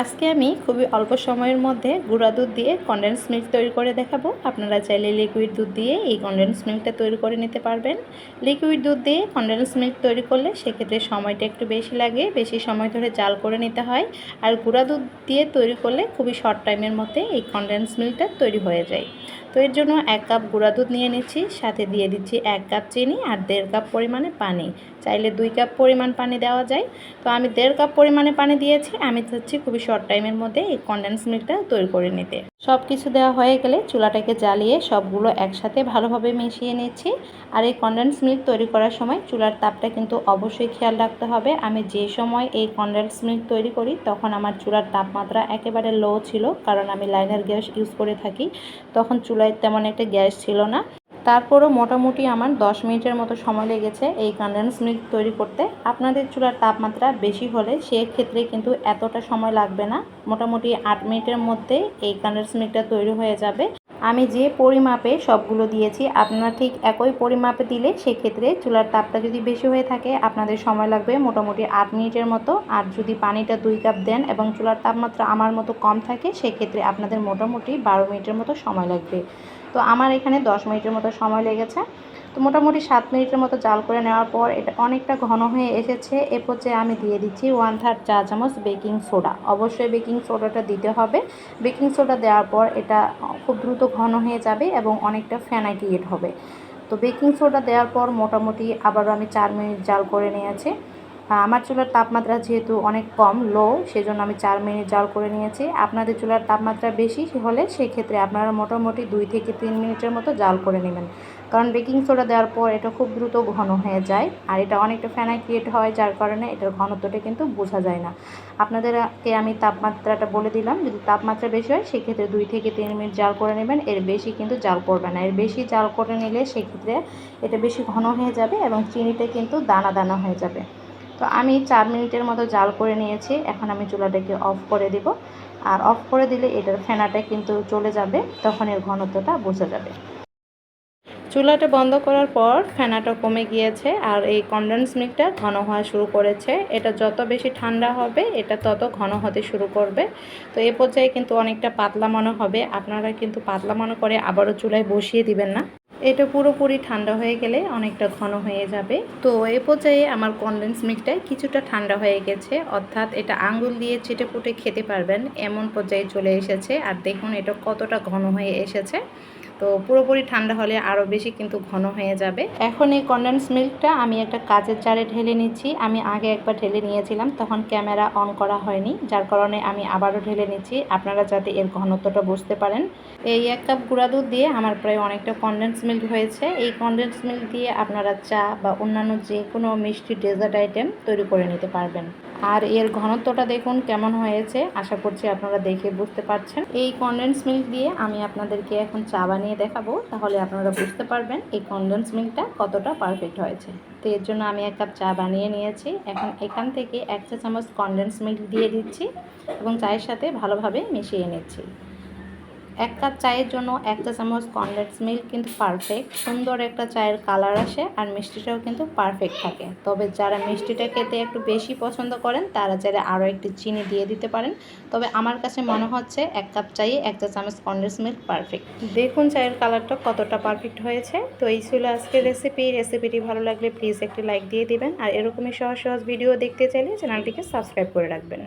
আজকে আমি খুবই অল্প সময়ের মধ্যে গুঁড়া দুধ দিয়ে কনডেন্স মিল্ক তৈরি করে দেখাবো। আপনারা চাইলে লিকুইড দুধ দিয়ে এই কনডেন্স মিল্কটা তৈরি করে নিতে পারবেন। লিকুইড দুধ দিয়ে কনডেন্স মিল্ক তৈরি করলে সেক্ষেত্রে সময়টা একটু বেশি লাগে, বেশি সময় ধরে জাল করে নিতে হয়। আর গুঁড়া দুধ দিয়ে তৈরি করলে খুবই শর্ট টাইমের মধ্যে এই কনডেন্স মিল্কটা তৈরি হয়ে যায়। তো এর জন্য এক কাপ গুঁড়া দুধ নিয়ে নিচ্ছি, সাথে দিয়ে দিচ্ছি এক কাপ চিনি আর দেড় কাপ পরিমাণে পানি। চাইলে দুই কাপ পরিমাণ পানি দেওয়া যায়। তো আমি দেড় কাপ পরিমাণে পানি দিয়েছি, আমি চাচ্ছি খুবই শর্ট টাইমের মধ্যে এই কন্ডেন্স মিল্কটা তৈরি করে নিতে। সব কিছু দেওয়া হয়ে গেলে চুলাটাকে জ্বালিয়ে সবগুলো একসাথে ভালোভাবে মিশিয়ে নিচ্ছি। আর এই কন্ডেন্স মিল্ক তৈরি করার সময় চুলার তাপটা কিন্তু অবশ্যই খেয়াল রাখতে হবে। আমি যে সময় এই কন্ডেন্স মিল্ক তৈরি করি, তখন আমার চুলার তাপমাত্রা একেবারে লো ছিল, কারণ আমি লাইনার গ্যাস ইউজ করে থাকি। তখন চুলায় তেমন একটা গ্যাস ছিল না। তারপরও মোটামুটি আমার 10 মিনিটের মতো সময় লেগেছে এই কন্ডেন্স মিল্ক তৈরি করতে। আপনাদের চুলার তাপমাত্রা বেশি হলে সেক্ষেত্রে কিন্তু এতটা সময় লাগবে না। মোটামুটি আট মিনিটের মধ্যে এই কন্ডেন্স মিল্কটা তৈরি হয়ে যাবে। আমি যে পরিমাপে সবগুলো দিয়েছি, আপনারা ঠিক একই পরিমাপে দিলে সেক্ষেত্রে চুলার তাপটা যদি বেশি হয়ে থাকে, আপনাদের সময় লাগবে মোটামুটি আট মিনিটের মতো। আর যদি পানিটা দুই কাপ দেন এবং চুলার তাপমাত্রা আমার মতো কম থাকে, সেক্ষেত্রে আপনাদের মোটামুটি বারো মিনিটের মতো সময় লাগবে। তো আমার এখানে দশ মিনিটের মতো সময় লেগেছে। তো মোটামুটি সাত মিনিটের মতো জাল করে নেওয়ার পর এটা অনেকটা ঘন হয়ে এসেছে। এ পর্যায়ে আমি দিয়ে দিচ্ছি ওয়ান থার্ড চা চামচ বেকিং সোডা অবশ্যই বেকিং সোডাটা দিতে হবে। বেকিং সোডা দেওয়ার পর এটা খুব দ্রুত ঘন হয়ে যাবে এবং অনেকটা ক্রিয়েট হবে। তো বেকিং সোডা দেওয়ার পর মোটামুটি আবারও আমি চার মিনিট জাল করে নিয়েছি। আমার চুলার তাপমাত্রা যেহেতু অনেক কম লো সেজন্য আমি চার মিনিট জাল করে নিয়েছি। আপনাদের চুলার তাপমাত্রা বেশি হলে সেক্ষেত্রে আপনারা মোটামুটি দুই থেকে তিন মিনিটের মতো জাল করে নেবেন। কারণ বেকিং সোডা দেওয়ার পর এটা খুব দ্রুত ঘন হয়ে যায়, আর এটা অনেকটা ফেনাই ক্রিয়েট হয়, যার কারণে এটার ঘনত্বটা কিন্তু বোঝা যায় না। আপনাদেরকে আমি তাপমাত্রাটা বলে দিলাম, যদি তাপমাত্রা বেশি হয়, সেক্ষেত্রে দুই থেকে তিন মিনিট জাল করে নেবেন। এর বেশি কিন্তু জাল করবে না। এর বেশি জাল করে নিলে সেক্ষেত্রে এটা বেশি ঘন হয়ে যাবে এবং চিনিটা কিন্তু দানা দানা হয়ে যাবে। তো আমি চার মিনিটের মতো জাল করে নিয়েছি। এখন আমি চুলাটাকে অফ করে দিব। আর অফ করে দিলে এটার ফেনাটা কিন্তু চলে যাবে, তখন এর ঘনত্বটা বোঝা যাবে। চুলাটা বন্ধ করার পর ফেনাটা কমে গিয়েছে আর এই কন্ডেন্স মিল্কটা ঘন হওয়া শুরু করেছে। এটা যত বেশি ঠান্ডা হবে, এটা তত ঘন হতে শুরু করবে। তো এ পর্যায়ে কিন্তু অনেকটা পাতলা মনে হবে। আপনারা কিন্তু পাতলা মনে করে আবারও চুলায় বসিয়ে দিবেন না। এটা পুরোপুরি ঠান্ডা হয়ে গেলে অনেকটা ঘন হয়ে যাবে। তো এ পর্যায়ে আমার কনডেন্স মিল্কটা কিছুটা ঠান্ডা হয়ে গেছে। অর্থাৎ এটা আঙ্গুল দিয়ে চেটে পুটে খেতে পারবেন, এমন পর্যায়ে চলে এসেছে। আর দেখুন এটা কতটা ঘন হয়ে এসেছে। তো পুরোপুরি ঠান্ডা হলে আরও বেশি কিন্তু ঘন হয়ে যাবে। এখন এই কন্ডেন্স মিল্কটা আমি একটা কাজের জারে ঢেলে নিচ্ছি। আমি আগে একবার ঢেলে নিয়েছিলাম, তখন ক্যামেরা অন করা হয়নি, যার কারণে আমি আবারও ঢেলে নিচ্ছি। আপনারা যাতে এর ঘনত্বটা বুঝতে পারেন। এই এক কাপ গুঁড়া দুধ দিয়ে আমার প্রায় অনেকটা কন্ডেন্স মিল্ক হয়েছে। এই কন্ডেন্স মিল্ক দিয়ে আপনারা চা বা অন্যান্য যে কোনো মিষ্টি ডেজার্ট আইটেম তৈরি করে নিতে পারবেন। আর এর ঘনত্বটা দেখুন কেমন হয়েছে, আশা করছি আপনারা দেখে বুঝতে পারছেন। এই কন্ডেন্স মিল্ক দিয়ে আমি আপনাদেরকে এখন চা বানিয়ে দেখাবো, তাহলে আপনারা বুঝতে পারবেন এই কনডেন্স মিল্কটা কতটা পারফেক্ট হয়েছে। তো এর জন্য আমি এক কাপ চা বানিয়ে নিয়েছি। এখন এখান থেকে এক চা চামচ কন্ডেন্স মিল্ক দিয়ে দিচ্ছি এবং চায়ের সাথে ভালোভাবে মিশিয়ে নিচ্ছি। এক কাপ চায়ের জন্য একটা চামচ কনডেন্স মিল্ক কিন্তু পারফেক্ট সুন্দর একটা চায়ের কালার আসে আর মিষ্টিটাও কিন্তু পারফেক্ট থাকে। তবে যারা মিষ্টিটা খেতে একটু বেশি পছন্দ করেন, তারা চাইলে আরও একটু চিনি দিয়ে দিতে পারেন। তবে আমার কাছে মনে হচ্ছে এক কাপ চায়ে একটা চামচ কনডেন্স মিল্ক পারফেক্ট দেখুন চায়ের কালারটা কতটা পারফেক্ট হয়েছে। তো এই ছিল আজকের রেসিপি রেসিপিটি ভালো লাগলে প্লিজ একটি লাইক দিয়ে দিবেন। আর এরকমই সহজ সহজ ভিডিও দেখতে চাইলে চ্যানেলটিকে সাবস্ক্রাইব করে রাখবেন।